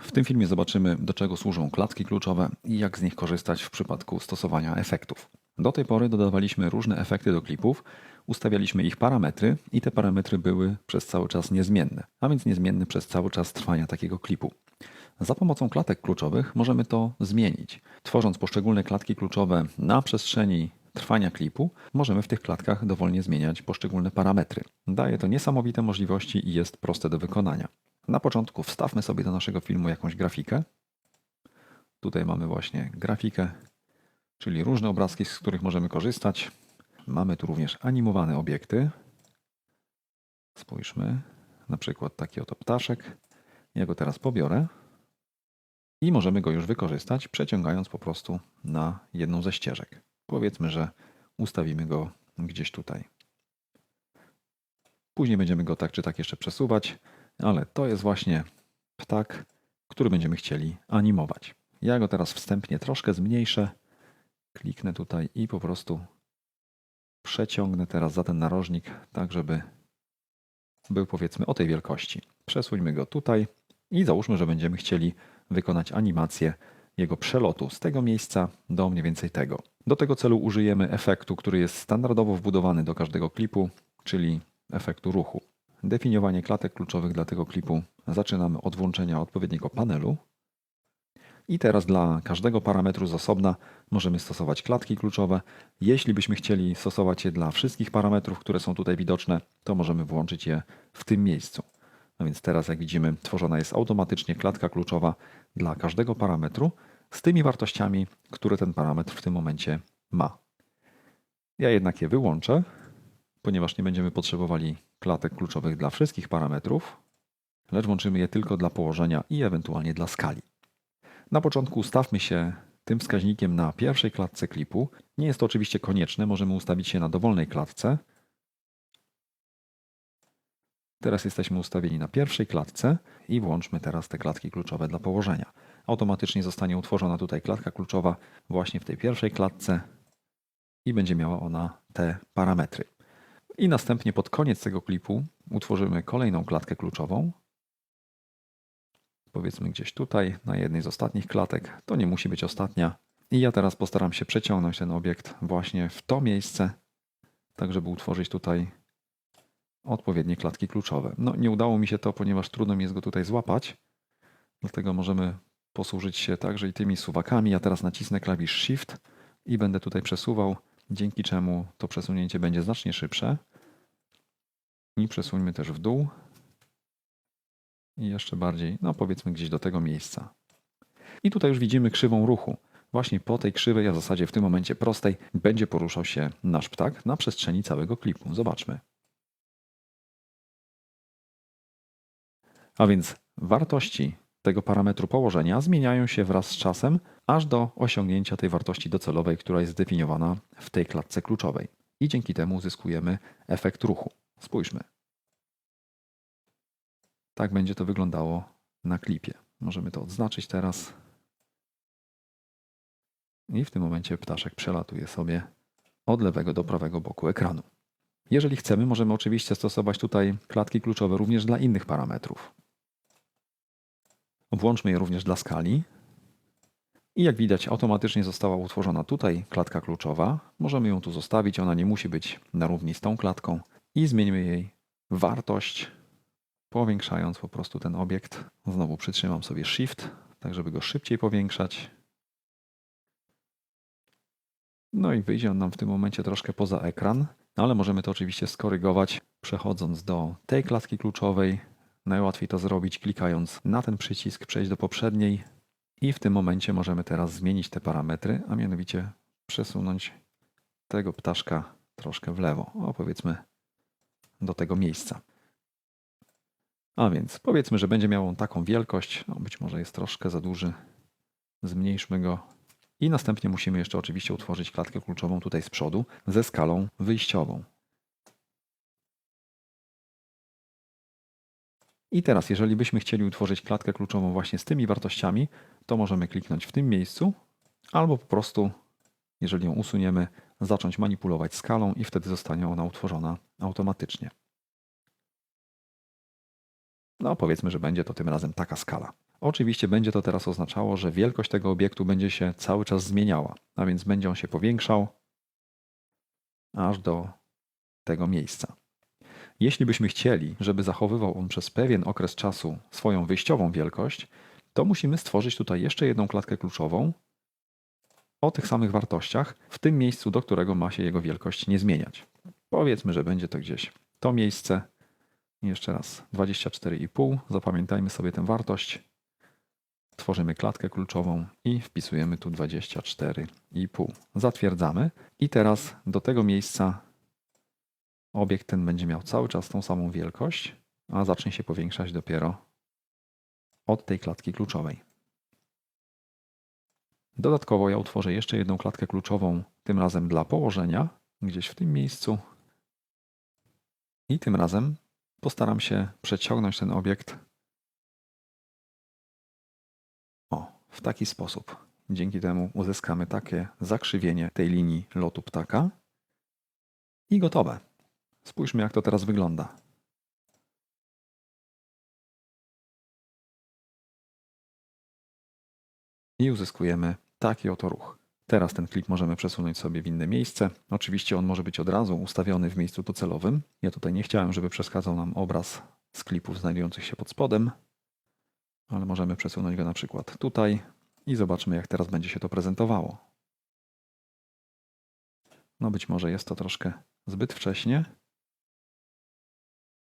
W tym filmie zobaczymy, do czego służą klatki kluczowe i jak z nich korzystać w przypadku stosowania efektów. Do tej pory dodawaliśmy różne efekty do klipów, ustawialiśmy ich parametry i te parametry były przez cały czas niezmienne, a więc niezmienne przez cały czas trwania takiego klipu. Za pomocą klatek kluczowych możemy to zmienić. Tworząc poszczególne klatki kluczowe na przestrzeni trwania klipu, możemy w tych klatkach dowolnie zmieniać poszczególne parametry. Daje to niesamowite możliwości i jest proste do wykonania. Na początku wstawmy sobie do naszego filmu jakąś grafikę. Tutaj mamy właśnie grafikę, czyli różne obrazki, z których możemy korzystać. Mamy tu również animowane obiekty. Spójrzmy, na przykład taki oto ptaszek. Ja go teraz pobiorę i możemy go już wykorzystać, przeciągając po prostu na jedną ze ścieżek. Powiedzmy, że ustawimy go gdzieś tutaj. Później będziemy go tak czy tak jeszcze przesuwać, ale to jest właśnie ptak, który będziemy chcieli animować. Ja go teraz wstępnie troszkę zmniejszę. Kliknę tutaj i po prostu przeciągnę teraz za ten narożnik, tak żeby był powiedzmy o tej wielkości. Przesuńmy go tutaj i załóżmy, że będziemy chcieli wykonać animację jego przelotu z tego miejsca do mniej więcej tego. Do tego celu użyjemy efektu, który jest standardowo wbudowany do każdego klipu, czyli efektu ruchu. Definiowanie klatek kluczowych dla tego klipu zaczynamy od włączenia odpowiedniego panelu. I teraz dla każdego parametru z osobna możemy stosować klatki kluczowe. Jeśli byśmy chcieli stosować je dla wszystkich parametrów, które są tutaj widoczne, to możemy włączyć je w tym miejscu. No więc teraz, jak widzimy, tworzona jest automatycznie klatka kluczowa dla każdego parametru z tymi wartościami, które ten parametr w tym momencie ma. Ja jednak je wyłączę, ponieważ nie będziemy potrzebowali klatek kluczowych dla wszystkich parametrów, lecz włączymy je tylko dla położenia i ewentualnie dla skali. Na początku ustawmy się tym wskaźnikiem na pierwszej klatce klipu. Nie jest to oczywiście konieczne, możemy ustawić się na dowolnej klatce. Teraz jesteśmy ustawieni na pierwszej klatce i włączmy teraz te klatki kluczowe dla położenia. Automatycznie zostanie utworzona tutaj klatka kluczowa właśnie w tej pierwszej klatce i będzie miała ona te parametry. I następnie pod koniec tego klipu utworzymy kolejną klatkę kluczową. Powiedzmy gdzieś tutaj, na jednej z ostatnich klatek. To nie musi być ostatnia. I ja teraz postaram się przeciągnąć ten obiekt właśnie w to miejsce, tak żeby utworzyć tutaj odpowiednie klatki kluczowe. No nie udało mi się to, ponieważ trudno mi jest go tutaj złapać. Dlatego możemy posłużyć się także i tymi suwakami. Ja teraz nacisnę klawisz Shift i będę tutaj przesuwał, dzięki czemu to przesunięcie będzie znacznie szybsze. I przesuńmy też w dół. I jeszcze bardziej, no powiedzmy gdzieś do tego miejsca. I tutaj już widzimy krzywą ruchu. Właśnie po tej krzywej, a w zasadzie w tym momencie prostej, będzie poruszał się nasz ptak na przestrzeni całego klipu. Zobaczmy. A więc wartości tego parametru położenia zmieniają się wraz z czasem, aż do osiągnięcia tej wartości docelowej, która jest zdefiniowana w tej klatce kluczowej. I dzięki temu uzyskujemy efekt ruchu. Spójrzmy. Tak będzie to wyglądało na klipie. Możemy to odznaczyć teraz. I w tym momencie ptaszek przelatuje sobie od lewego do prawego boku ekranu. Jeżeli chcemy, możemy oczywiście stosować tutaj klatki kluczowe również dla innych parametrów. Włączmy je również dla skali. I jak widać, automatycznie została utworzona tutaj klatka kluczowa. Możemy ją tu zostawić, ona nie musi być na równi z tą klatką. I zmieńmy jej wartość, powiększając po prostu ten obiekt. Znowu przytrzymam sobie Shift, tak żeby go szybciej powiększać. No i wyjdzie on nam w tym momencie troszkę poza ekran, ale możemy to oczywiście skorygować, przechodząc do tej klatki kluczowej, Najłatwiej to zrobić klikając na ten przycisk, przejść do poprzedniej i w tym momencie możemy teraz zmienić te parametry, a mianowicie przesunąć tego ptaszka troszkę w lewo, o powiedzmy do tego miejsca. A więc powiedzmy, że będzie miał on taką wielkość, no być może jest troszkę za duży, zmniejszmy go i następnie musimy jeszcze oczywiście utworzyć klatkę kluczową tutaj z przodu ze skalą wyjściową. I teraz, jeżeli byśmy chcieli utworzyć klatkę kluczową właśnie z tymi wartościami, to możemy kliknąć w tym miejscu, albo po prostu, jeżeli ją usuniemy, zacząć manipulować skalą i wtedy zostanie ona utworzona automatycznie. No, powiedzmy, że będzie to tym razem taka skala. Oczywiście będzie to teraz oznaczało, że wielkość tego obiektu będzie się cały czas zmieniała, a więc będzie on się powiększał aż do tego miejsca. Jeśli byśmy chcieli, żeby zachowywał on przez pewien okres czasu swoją wyjściową wielkość, to musimy stworzyć tutaj jeszcze jedną klatkę kluczową o tych samych wartościach w tym miejscu, do którego ma się jego wielkość nie zmieniać. Powiedzmy, że będzie to gdzieś to miejsce. Jeszcze raz 24,5. Zapamiętajmy sobie tę wartość. Tworzymy klatkę kluczową i wpisujemy tu 24,5. Zatwierdzamy. I teraz do tego miejsca obiekt ten będzie miał cały czas tą samą wielkość, a zacznie się powiększać dopiero od tej klatki kluczowej. Dodatkowo ja utworzę jeszcze jedną klatkę kluczową, tym razem dla położenia, gdzieś w tym miejscu. I tym razem postaram się przeciągnąć ten obiekt o, w taki sposób. Dzięki temu uzyskamy takie zakrzywienie tej linii lotu ptaka. I gotowe. Spójrzmy, jak to teraz wygląda. I uzyskujemy taki oto ruch. Teraz ten klip możemy przesunąć sobie w inne miejsce. Oczywiście on może być od razu ustawiony w miejscu docelowym. Ja tutaj nie chciałem, żeby przeszkadzał nam obraz z klipów znajdujących się pod spodem, ale możemy przesunąć go na przykład tutaj i zobaczmy, jak teraz będzie się to prezentowało. No być może jest to troszkę zbyt wcześnie.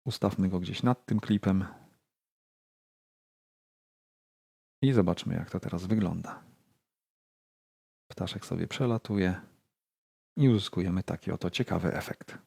Ustawmy go gdzieś nad tym klipem i zobaczmy, jak to teraz wygląda. Ptaszek sobie przelatuje i uzyskujemy taki oto ciekawy efekt.